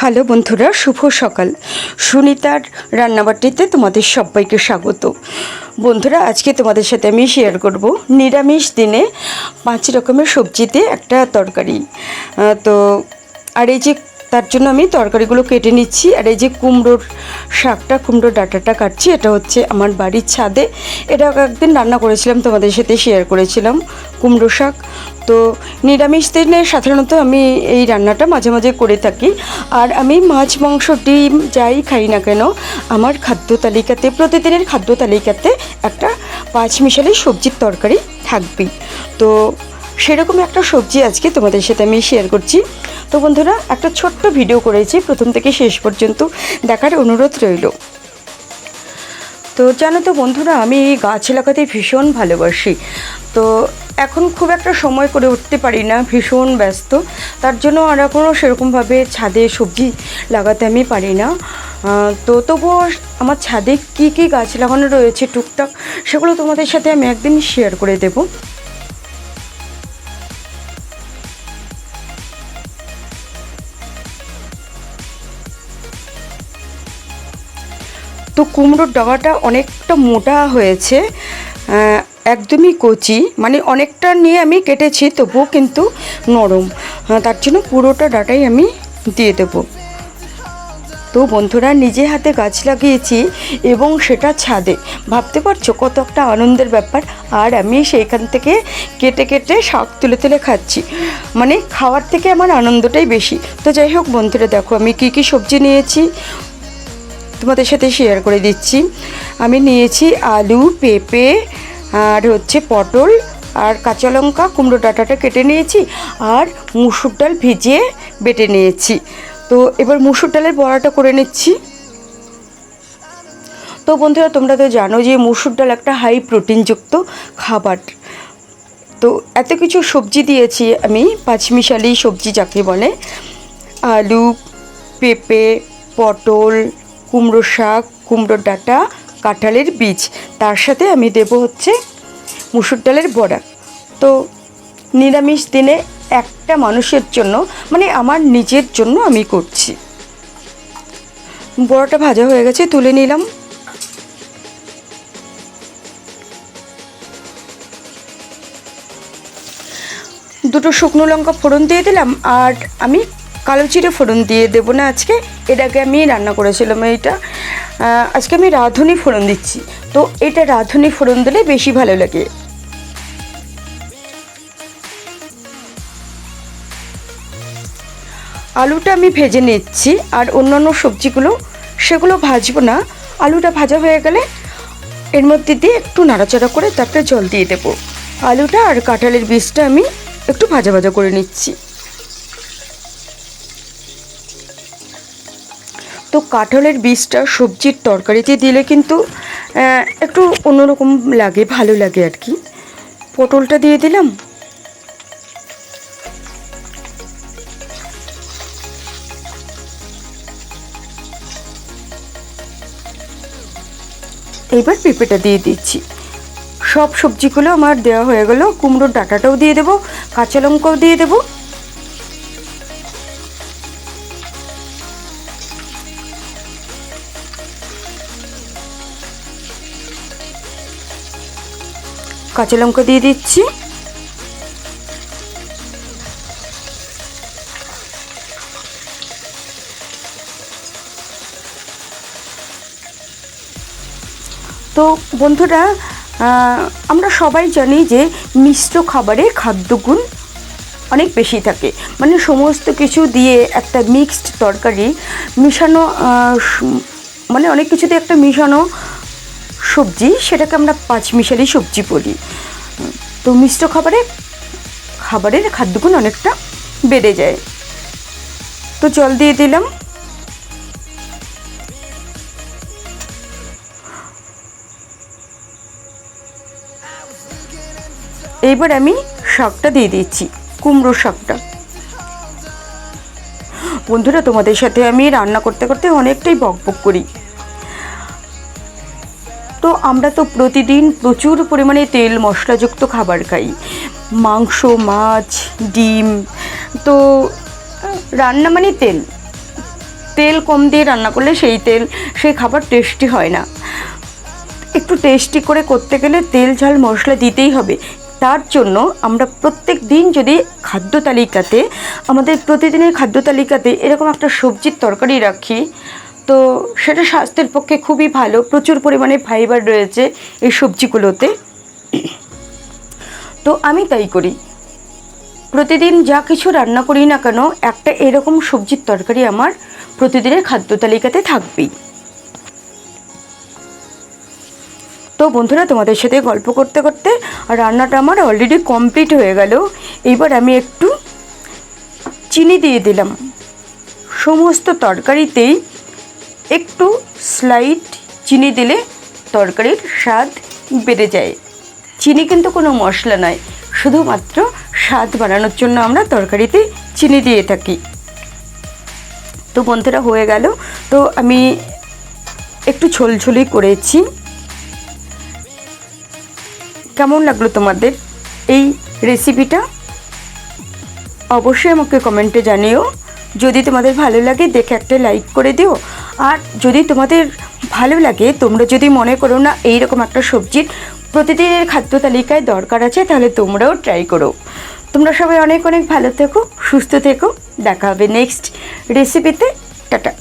Hello বন্ধুরা, শুভ সকাল। সুনিতার রান্নাবাটিতে তোমাদের সবাইকে স্বাগত। বন্ধুরা, আজকে তোমাদের সাথে আমি শেয়ার করব নিরামিষ দিনে পাঁচ রকমের সবজিতে একটা তরকারি। তো, আর এই যে তার জন্য আমি তরকারিগুলো কেটে নিচ্ছি, আর এই যে কুমড়োর শাকটা, কুমড়োর ডাঁটাটা কাটছি, এটা হচ্ছে আমার বাড়ির ছাদে। এটা একদিন রান্না করেছিলাম, তোমাদের সাথে শেয়ার করেছিলাম। কুমড়ো শাক। তো নিরামিষ দিনে সাধারণত আমি এই রান্নাটা মাঝে মাঝে করে থাকি। আর আমি মাছ, মাংস, ডিম যাই খাই না কেন, আমার খাদ্য তালিকাতে, প্রতিদিনের খাদ্য তালিকাতে একটা পাঁচ মিশালি সবজির তরকারি থাকবেই তো সেরকম একটা সবজি আজকে তোমাদের সাথে আমি শেয়ার করছি। তো বন্ধুরা, একটা ছোট্ট ভিডিও করেছি, প্রথম থেকে শেষ পর্যন্ত দেখার অনুরোধ রইল। তো জানো তো বন্ধুরা, আমি গাছ লাগাতে ভীষণ ভালোবাসি। তো এখন খুব একটা সময় করে উঠতে পারি না, ভীষণ ব্যস্ত। তার জন্য আর এখনও সেরকমভাবে ছাদে সবজি লাগাতে আমি পারি না। তো তবুও আমার ছাদে কী কী গাছ লাগানো রয়েছে টুকটাক, সেগুলো তোমাদের সাথে আমি একদিন শেয়ার করে দেবো। তো কুমড়োর ডগাটা অনেকটা মোটা হয়েছে। একদমই কচি মানে অনেকটা নিয়ে আমি কেটেছি, তবুও কিন্তু নরম। তার জন্য পুরোটা ডাটাই আমি দিয়ে দেবো। তো বন্ধুরা, নিজে হাতে গাছ লাগিয়েছি এবং সেটা ছাদে। ভাবতে পারছ কত একটা আনন্দের ব্যাপার? আর আমি সেইখান থেকে কেটে কেটে শাক তুলে তুলে খাচ্ছি। মানে খাওয়ার থেকে আমার আনন্দটাই বেশি। তো যাই হোক বন্ধুরা, দেখো আমি কী কী সবজি নিয়েছি। তোমাদের সাথে শেয়ার করে দিচ্ছি। আমি নিয়েছি আলু, পেঁপে আর হচ্ছে পটল আর কাঁচা লঙ্কা, কুমড়ো ডাঁটাটা কেটে নিয়েছি আর মুসুর ডাল ভিজিয়ে বেটে নিয়েছি। তো এবার মুসুর ডালের বড়াটা করে নিচ্ছি। তো বন্ধুরা, তোমরা তো জানো যে মুসুর ডাল একটা হাই প্রোটিনযুক্ত খাবার। তো এত কিছু সবজি দিয়েছি আমি, পাঁচমিশালি সবজি যাকে বলে। আলু, পেঁপে, পটল, কুমড়ো শাক কুমড়োর ডাঁটা কাঁঠালের বীজ। তার সাথে আমি দেব হচ্ছে মুসুর ডালের বড়া। তো নিরামিষ দিনে একটা মানুষের জন্য মানে আমার নিজের জন্য আমি করছি। বড়াটা ভাজা হয়ে গেছে, তুলে নিলাম। দুটো শুকনো লঙ্কা ফোড়ন দিয়ে দিলাম, আর আমি কালো জিরে ফোড়ন দিয়ে দেবো না আজকে। আগে আমি রান্না করেছিলাম এইটা। আজকে আমি রাঁধুনি ফোড়ন দিচ্ছি। তো এটা রাঁধুনি ফোড়ন দিলে বেশি ভালো লাগে। আলুটা আমি ভেজে নিচ্ছি আর অন্যান্য সবজিগুলো, সেগুলো ভাজবো না। আলুটা ভাজা হয়ে গেলে এর মধ্যে দিয়ে একটু নাড়াচাড়া করে তারপরে জল দিয়ে দেবো। আলুটা আর কাঁঠালের বীজটা আমি একটু ভাজা ভাজা করে নিচ্ছি। তো কাঁঠালের বীজটা সবজির তরকারিতে দিলে কিন্তু একটু অন্যরকম লাগে, ভালো লাগে আর কি। পটলটা দিয়ে দিলাম। এইবার পেঁপেটা দিয়ে দিচ্ছি। সব সবজিগুলো আমার দেওয়া হয়ে গেল। কুমড়োর ডাঁটাটাও দিয়ে দেবো, কাঁচা লঙ্কাও দিয়ে দেবো। কাঁচা লঙ্কা দিয়ে দিচ্ছি। তো বন্ধুরা আমরা সবাই জানি যে মিশ্র খাবারে খাদ্যগুণ অনেক বেশি থাকে। মানে সমস্ত কিছু দিয়ে একটা মিক্সড তরকারি, মিশানো মানে অনেক কিছুতে একটা মিশানো সবজি, সেটাকে আমরা পাঁচমিশালি সবজি বলি। তো মিশ্র খাবারে, খাবারের খাদ্যগুণ অনেকটা বেড়ে যায়। তো জল দিয়ে দিলাম। এইবার আমি শাকটা দিয়ে দিচ্ছি, কুমড়ো শাকটা। বন্ধুরা, তোমাদের সাথে আমি রান্না করতে করতে অনেকটাই বক বক করি। আমরা তো প্রতিদিন প্রচুর পরিমাণে তেল মশলাযুক্ত খাবার খাই। মাংস, মাছ, ডিম, তো, রান্না মানে তেল। তেল কম দিয়ে রান্না করলে সেই তেল, সেই খাবার টেস্টি হয় না। একটু টেস্টি করে করতে গেলে তেল, ঝাল, মশলা দিতেই হবে। তার জন্য আমরা প্রত্যেক দিন যদি খাদ্য তালিকাতে, আমাদের প্রতিদিনের খাদ্য তালিকাতে এরকম একটা সবজির তরকারি রাখি তো সেটা স্বাস্থ্যের পক্ষে খুবই ভালো। প্রচুর পরিমাণে ফাইবার রয়েছে এই সবজিগুলোতে। তো আমি তাই করি। প্রতিদিন যা কিছু রান্না করি না কেন, একটা এরকম সবজির তরকারি আমার প্রতিদিনের খাদ্য তালিকাতে থাকবেই। তো বন্ধুরা, তোমাদের সাথে গল্প করতে করতে রান্নাটা আমার অলরেডি কমপ্লিট হয়ে গেল। এইবার আমি একটু চিনি দিয়ে দিলাম। সমস্ত তরকারিতেই একটু স্লাইট চিনি দিলে তরকারির স্বাদ বেড়ে যায়। চিনি কিন্তু কোনো মশলা নয়, শুধুমাত্র স্বাদ বাড়ানোর জন্য আমরা তরকারিতে চিনি দিয়ে থাকি। তো বন্ধুরা, হয়ে গেল। তো আমি একটু ঝোলঝোলি করেছি। কেমন লাগল তোমাদের এই রেসিপিটা অবশ্যই আমাকে কমেন্টে জানিও। যদি তোমাদের ভালো লাগে, দেখে একটা লাইক করে দিও। আর যদি তোমাদের ভালো লাগে, তোমরা যদি মনে করো না এইরকম একটা সবজির প্রতিদিনের খাদ্য তালিকায় দরকার আছে, তাহলে তোমরাও ট্রাই করো। তোমরা সবাই অনেক অনেক ভালো থেকো, সুস্থ থেকো। দেখা হবে নেক্সট রেসিপিতে টাটা।